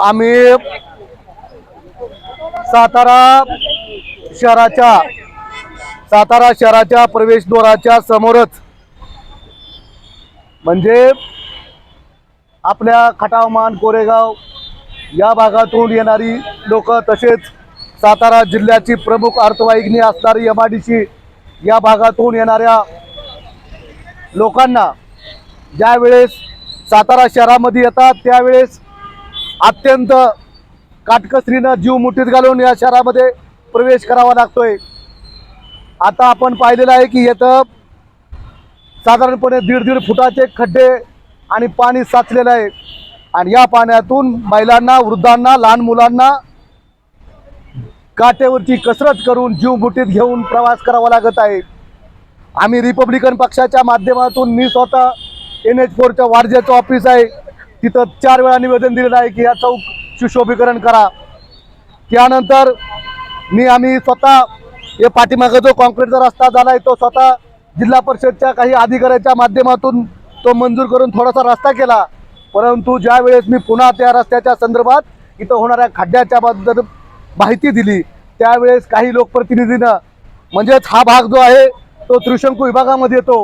आम्ही सातारा शहराच्या सातारा शहराच्या प्रवेशद्वाराच्या समोरच म्हणजे आपल्या खटावमान कोरेगाव या भागातून येणारी लोक तसेच सातारा जिल्ह्याची प्रमुख अर्थवाहिनी असणारी एम आय डी सी या भागातून येणाऱ्या लोकांना ज्यावेळेस सातारा शहरामध्ये येतात त्यावेळेस अत्यंत काटकसरीनं जीव मुठीत घालून या शहरामध्ये प्रवेश करावा लागतोय. आता आपण पाहिलेलं आहे की येतं साधारणपणे दीड दीड फुटाचे खड्डे आणि पाणी साचलेलं आहे. आणि या पाण्यातून महिलांना वृद्धांना लहान मुलांना काटेवरची कसरत करून जीव मुठीत घेऊन प्रवास करावा लागत आहे. आम्ही रिपब्लिकन पक्षाच्या माध्यमातून मी स्वतः एन एच फोरच्या वारजेचं ऑफिस आहे. तिथं चार वेळा निवेदन दिलेलं आहे की या चौक सुशोभीकरण करा. त्यानंतर मी आम्ही स्वतः हे पाठीमागं जो कॉन्क्रीटचा रस्ता झाला आहे तो स्वतः जिल्हा परिषदच्या काही अधिकाऱ्याच्या माध्यमातून तो मंजूर करून थोडासा रस्ता केला. परंतु ज्या वेळेस मी पुन्हा त्या रस्त्याच्या संदर्भात इथं होणाऱ्या खड्ड्याच्या बद्दल माहिती दिली त्यावेळेस काही लोकप्रतिनिधीनं म्हणजेच हा भाग जो आहे तो त्रिशंकू विभागामध्ये येतो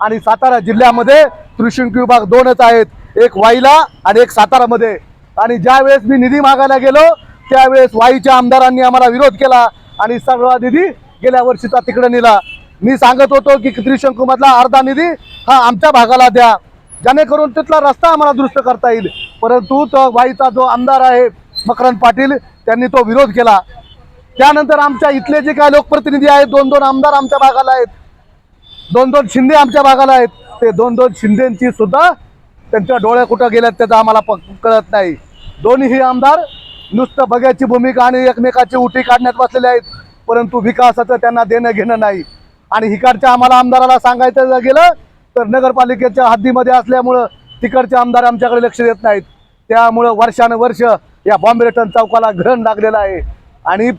आणि सातारा जिल्ह्यामध्ये त्रिशंकू विभाग दोनच आहेत. एक वाईला आणि एक सातारामध्ये. आणि ज्यावेळेस मी निधी मागायला गेलो त्यावेळेस वाईच्या आमदारांनी आम्हाला विरोध केला आणि सगळा निधी गेल्या वर्षीचा तिकडे नेला. मी सांगत होतो की त्रिशंकुमधला अर्धा निधी हा आमच्या भागाला द्या. जेणेकरून तिथला रस्ता आम्हाला दुरुस्त करता येईल. परंतु तो वाईचा जो आमदार आहे मकरंद पाटील त्यांनी तो विरोध केला. त्यानंतर आमच्या इथले जे काय लोकप्रतिनिधी आहेत दोन दोन आमदार आमच्या भागाला आहेत. दोन दोन शिंदे आमच्या भागाला आहेत. ते दोन दोन शिंदेची सुद्धा त्यांच्या डोळ्या कुठं गेल्यात त्याचं आम्हाला प कळत नाही. दोन्हीही आमदार नुसतं बघ्याची भूमिका आणि एकमेकाची उठी काढण्यात बसलेले आहेत परंतु विकासाचं त्यांना देणं घेणं नाही. आणि हिकडच्या आम्हाला आमदाराला सांगायचं गेलं तर नगरपालिकेच्या हद्दीमध्ये असल्यामुळं तिकडचे आमदार आमच्याकडे लक्ष देत नाहीत. त्यामुळं वर्षानुवर्ष या बॉम्बे रिटर्न चौकाला घरण लागलेलं आहे. आणि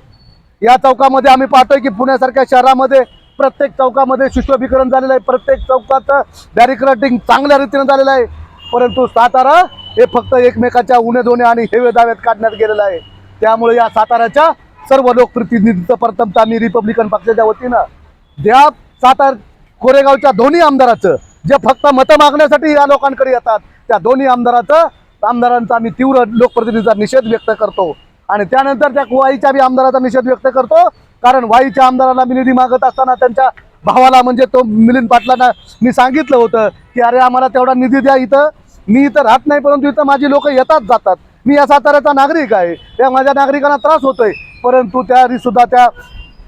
या चौकामध्ये आम्ही पाहतोय की पुण्यासारख्या शहरामध्ये प्रत्येक चौकामध्ये सुशोभीकरण झालेलं आहे. प्रत्येक चौकाचं बॅरिकरेटिंग चांगल्या रीतीने झालेलं आहे. परंतु सातारा हे फक्त एकमेकाच्या उणे दोन्या आणि हेवे दाव्यात काढण्यात गेलेलं आहे. त्यामुळे या साताराच्या सर्व लोकप्रतिनिधीचं प्रथमतः मी रिपब्लिकन पक्षाच्या वतीनं ज्या सातार कोरेगावच्या दोन्ही आमदाराचं जे फक्त मतं मागण्यासाठी या लोकांकडे येतात त्या दोन्ही आमदाराचं आमदारांचा आम्ही तीव्र लोकप्रतिनिधीचा निषेध व्यक्त करतो. आणि त्यानंतर त्या वाईच्या बी आमदाराचा निषेध व्यक्त करतो. कारण वाईच्या आमदाराला मी निधी मागत असताना त्यांच्या भावाला म्हणजे तो मिलिंद पाटलांना मी सांगितलं होतं की अरे आम्हाला तेवढा निधी द्या इथं. मी इथं राहत नाही परंतु इथं माझी लोक येतात जातात. मी या साताऱ्याचा नागरिक आहे. त्या माझ्या नागरिकांना त्रास होतोय. परंतु त्यावेळी सुद्धा त्या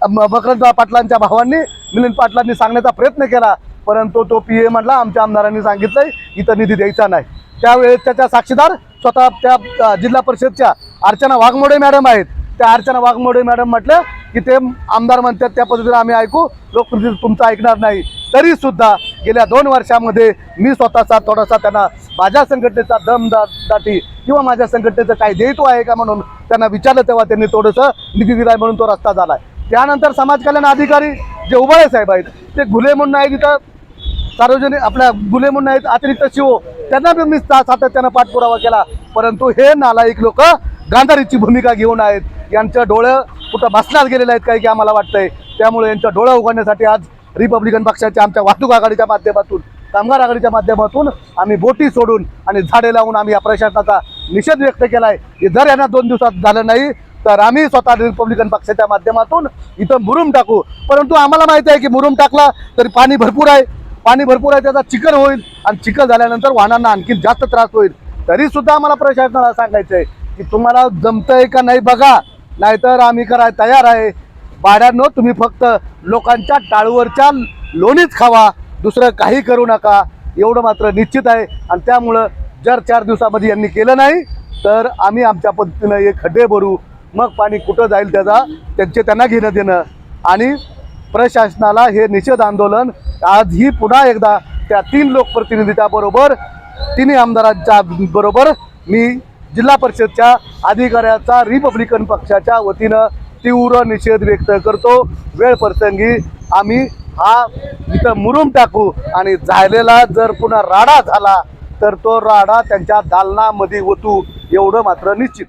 म- पाटलांच्या भावांनी मिलिंद पाटलांनी सांगण्याचा प्रयत्न केला. परंतु तो पी ए म्हणला आमच्या आमदारांनी सांगितलंय इथं निधी द्यायचा नाही. त्यावेळेस त्याच्या साक्षीदार स्वतः त्या जिल्हा परिषदच्या अर्चना वाघमोडे मॅडम आहेत. त्या अर्चना वाघमोडे मॅडम म्हटलं की ते आमदार म्हणतात त्या पद्धतीने आम्ही ऐकू लोकप्रतिनिधी तुमचं ऐकणार नाही. तरीसुद्धा गेल्या दोन वर्षामध्ये मी स्वतःचा थोडासा त्यांना माझ्या संघटनेचा दम दाटी किंवा माझ्या संघटनेचं काही देतो आहे का म्हणून त्यांना विचारलं तेव्हा त्यांनी थोडंसं निधी दिलाय म्हणून तो रस्ता झालाय त्यानंतर समाज कल्याण अधिकारी जे उबाळे साहेब आहेत ते घुले म्हणून आहे तिथं सार्वजनिक आपल्या गुले म्हणून आहेत अतिरिक्त शिव त्यांना पण मी सातत्यानं पाठपुरावा केला. परंतु हे नालायक लोक गांधारीची भूमिका घेऊन आहेत. यांच्या डोळं कुठं भासण्यात गेलेलं आहेत काही की आम्हाला वाटतंय. त्यामुळे यांच्या डोळं उघडण्यासाठी आज रिपब्लिकन पक्षाच्या आमच्या वाहतूक आघाडीच्या माध्यमातून कामगार आघाडीच्या माध्यमातून आम्ही बोटी सोडून आणि झाडे लावून आम्ही या प्रशासनाचा निषेध व्यक्त केला आहे की जर यांना दोन दिवसात झालं नाही तर आम्ही स्वतः रिपब्लिकन पक्षाच्या माध्यमातून इथं मुरुम टाकू. परंतु आम्हाला माहिती आहे की मुरुम टाकला तरी पाणी भरपूर आहे. पाणी भरपूर आहे त्याचा चिखल होईल आणि चिखल झाल्यानंतर वाहनांना आणखी जास्त त्रास होईल. तरी सुद्धा आम्हाला प्रशासनाला सांगायचं आहे की तुम्हाला जमतंय का नाही बघा नाहीतर आम्ही कराय तयार आहे. भाड्यांनो तुम्ही फक्त लोकांच्या टाळूवरच्या लोणीच खावा दुसरं काही करू नका. एवढं मात्र निश्चित आहे. आणि त्यामुळं जर चार दिवसामध्ये यांनी केलं नाही तर आम्ही आमच्या पद्धतीनं हे खड्डे भरू. मग पाणी कुठं जाईल त्याचा त्यांचे त्यांना घेणं देणं. आणि प्रशासनाला हे निषेध आंदोलन आजही पुन्हा एकदा त्या तीन लोकप्रतिनिधीच्याबरोबर तिन्ही आमदारांच्या बरोबर मी जिल्हा परिषदच्या अधिकाऱ्याचा रिपब्लिकन पक्षाच्या वतीनं तीव्र निषेध व्यक्त करतो. वेळ प्रसंगी आम्ही हा इथं मुरुम टाकू आणि झालेला जर पुन्हा राडा झाला तर तो राडा त्यांच्या दालनामध्ये होतो एवढं मात्र निश्चित.